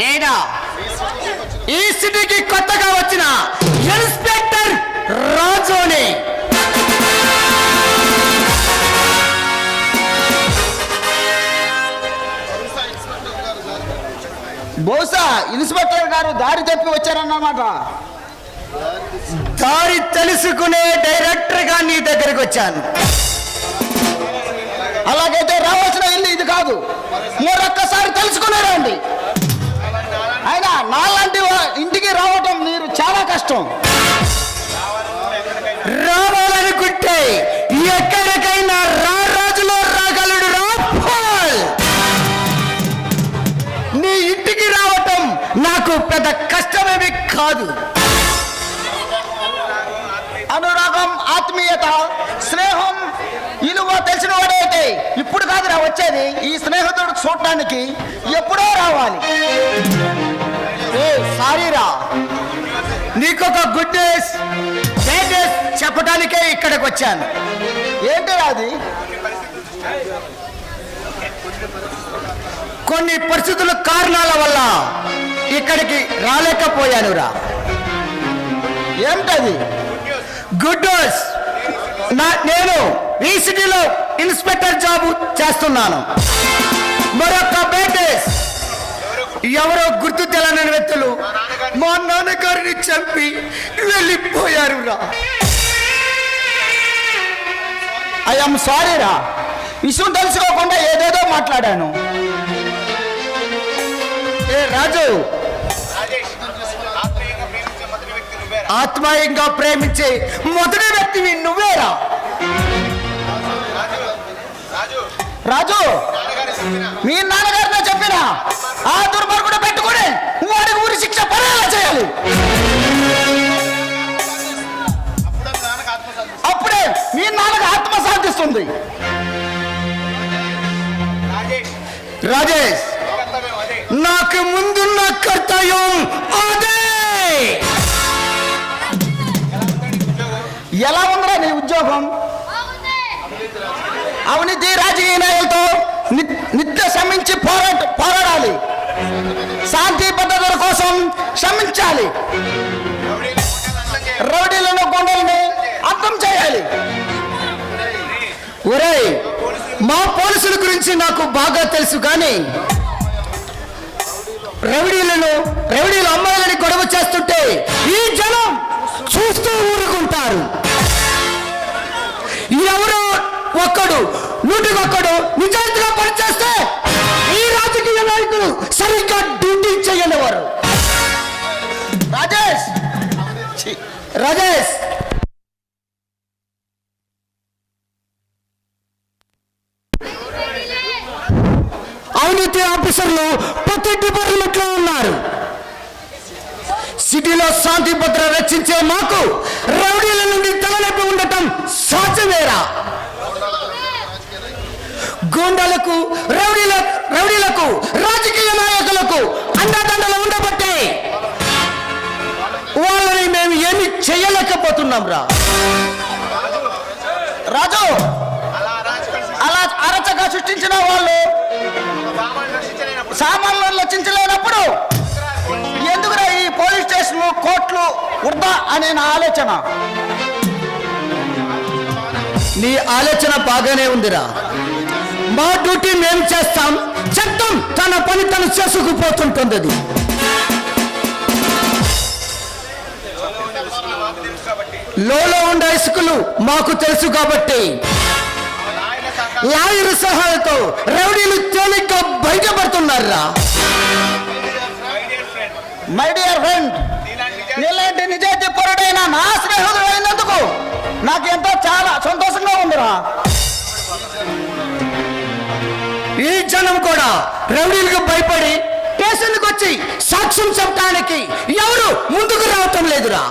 నేను ఈ సిటీకి కొత్తగా వచ్చిన ఇన్స్పెక్టర్ రాజుని. బహుశా ఇన్స్పెక్టర్ గారు దారి తప్పి వచ్చారన్నమాట. దారి తెలుసుకునే డైరెక్టర్గా నీ దగ్గరికి వచ్చాను. అలాగైతే రావాల్సిన ఇల్లు కష్టం. రావాలనుకుంటే ఎక్కడికైనా రా రాజులో రాగలడు రా నీ ఇంటికి రావటం నాకు పెద్ద కష్టమేమి కాదు. అనురాగం ఆత్మీయత స్నేహం ఇలువ తెలిసిన వాడైతే ఇప్పుడు కాదురా వచ్చేది. ఈ స్నేహితుడు చూడటానికి ఎప్పుడో రావాలి. ఏ సారీరా. నీకొక గుడ్ న్యూస్ బ్యాడ్ న్యూస్ చెప్పడానికే ఇక్కడికి వచ్చాను. ఏంటో అది కొన్ని పరిస్థితుల కారణాల వల్ల ఇక్కడికి రాలేకపోయానురా ఏమిటది గుడ్ న్యూస్ నా నేను ఈ సిటీలో ఇన్స్పెక్టర్ జాబ్ చేస్తున్నాను. మరొక బ్యాడ్ న్యూస్ ఎవరో గుర్తు తెలనని వ్యక్తులు మా నాన్నగారిని చంపి వెళ్ళిపోయారు రా ఐఎమ్ సారీ రా విషయం తెలుసుకోకుండా ఏదేదో మాట్లాడాను. ఏ రాజు రాజేష్ ఆత్మీయంగా ప్రేమించే మొదటి వ్యక్తి నువ్వేరా వ్యక్తివి నువ్వేరా? రాజు మీ నాన్నగారి చెప్పిన ఆ దుర్మార్గుడు పెట్టుకుని వాడికి ఊరి శిక్ష పడేలా చేయాలి. అప్పుడు మీ నాన్నకు ఆత్మ శాంతిస్తుంది రాజేష్ నాకు ముందున్న కర్తవ్యం అదే. క్షమించాలి. శ్రమించాలి రౌడీలను కొండల్ని అర్థం చేయాలి. ఒరేయ్ మా పోలీసుల గురించి నాకు బాగా తెలుసు కానీ రౌడీలను రౌడీల అమ్మాయిలని గొడవ చేస్తుంటే ఈ జనం చూస్తూ ఊరుకుంటారు. ఎవరో ఒక్కడు నూటికొక్కడు నిజాయితీగా పనిచేస్తే ఈ రాజకీయ నాయకులు సరిగ్గా డ్యూటీ చేయనివారు. రాజేష్! అవినీతి ఆఫీసర్లు ప్రతి డిపార్ట్మెంట్లో ఉన్నారు. సిటీలో శాంతి భద్ర రక్షించే మాకు రౌడీల నుండి తలనొప్పి ఉండటం సాధ్యమేరా? గూండాలకు రౌడీల రౌడీలకు రాజకీయ నాయకులకు అండదండలు ఉండబో చేయలేకపోతున్నాం రా. రాజు! అలా అరచగా సృష్టించిన వాళ్ళు సామాన్లు రచించలేనప్పుడు ఎందుకురా ఈ పోలీస్ స్టేషన్లు కోర్టులు వృధా అనే నా ఆలోచన? నీ ఆలోచన బాగానే ఉందిరా. మా డ్యూటీ మేము చేస్తాం చట్టం తన పని తను చేసుకుపోతుంటుంది. లోలో ఉండే ఇసుకలు మాకు తెలుసు కాబట్టి లాయర్ సహాయంతో రౌడీలు తేలిగ్గా బయటపడుతున్నారా? మై డియర్ ఫ్రెండ్ నీలాంటి నిజాయితీ నీలాంటి నా స్నేహితుడు అయినందుకు నాకు ఎంతో చాలా సంతోషంగా ఉందిరా. ఈ జనం కూడా రౌడీలకు భయపడి స్టేషన్కి వచ్చి సాక్ష్యం చెప్పడానికి ఎవరు ముందుకు రావటం లేదురా.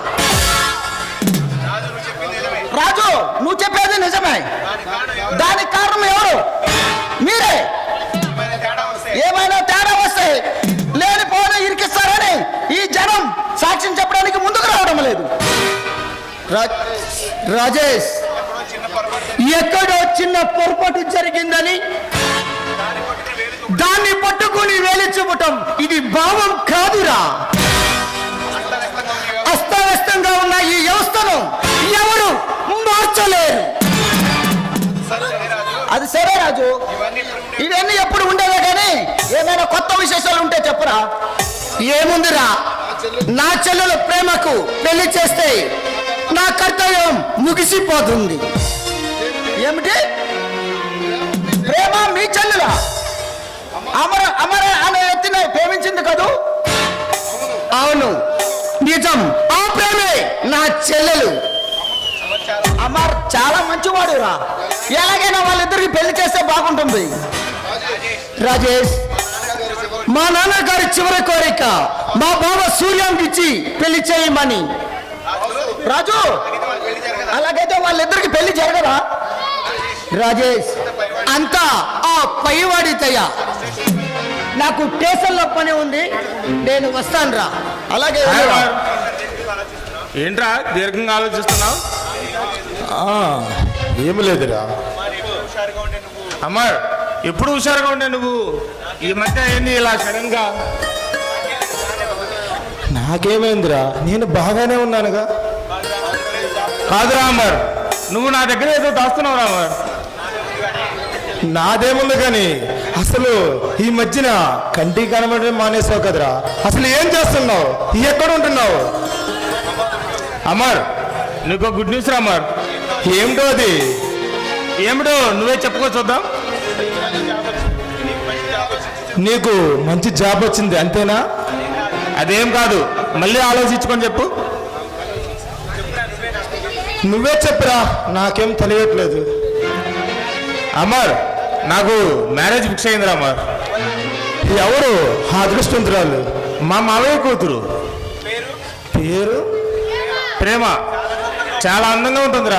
రాజేష్ ఎక్కడో చిన్న పొరపాటు జరిగిందని దాన్ని కొట్టుకుని వేలు పట్టుకుని చూపటం ఇది భావం కాదురా. అస్తవ్యస్తంగా ఉన్న ఈ వ్యవస్థను ఎవరు మార్చలేరు. అది సరే రాజు. ఇవన్నీ ఎప్పుడు ఉండేవే కానీ ఏమైనా కొత్త విశేషాలు ఉంటే చెప్పరా? ఏముందిరా? నా చెల్లెలు ప్రేమకు పెళ్ళి చేస్తే నా కర్తవ్యం ముగిసిపోతుంది. ఏమిటి? ప్రేమ మీ చెల్లులా. అమర అమర అనే వ్యక్తిని ప్రేమించింది కదూ? అవును. నిజం. ఆ ప్రేమే నా చెల్లెలు. అమర్ చాలా మంచివాడు రా ఎలాగైనా వాళ్ళిద్దరికి పెళ్ళి చేస్తే బాగుంటుంది. రాజేష్. మా నాన్నగారి చివరి కోరిక మా బావ సూర్యానికి ఇచ్చి పెళ్ళి చేయమని. రాజు! అలాగైతే వాళ్ళిద్దరికి పెళ్ళి జరగదా? రాజేష్ అంతా ఆ పైవాడి దయ నాకు స్టేషన్లో పని ఉంది నేను వస్తాను రా. అలాగే. ఏంట్రా దీర్ఘంగా ఆలోచిస్తున్నావు? ఏమి లేదురా. అమర్ ఎప్పుడు హుషారుగా ఉండే నువ్వు? ఈ మధ్య ఏంది ఇలా సడన్గా నాకేమైందిరా? నేను బాగానే ఉన్నానుగా. కాదురా అమర్ నువ్వు నా దగ్గర ఏదో దాస్తున్నావు అమర్ నాదేముంది కానీ అసలు ఈ మధ్యన కంటికి కనబడడం మానేసావు కదరా. అసలు ఏం చేస్తున్నావు? ఎక్కడ ఉంటున్నావు అమర్ నీకు గుడ్ న్యూస్ రా అమర్ ఏమిటో అది? ఏమిటో? నువ్వే చెప్పుకో చూద్దాం. నీకు మంచి జాబ్ వచ్చింది అంతేనా? అదేం కాదు మళ్ళీ ఆలోచించుకొని చెప్పు. నువ్వే చెప్పురా? నాకేం తెలియట్లేదు. అమర్ నాకు మ్యారేజ్ ఫిక్స్ అయిందిరా అమర్. ఎవరు? ఆ అదృష్టవంతురాలు. మా మావయ్య కూతురు. పేరు? ప్రేమ. చాలా అందంగా ఉంటుందిరా.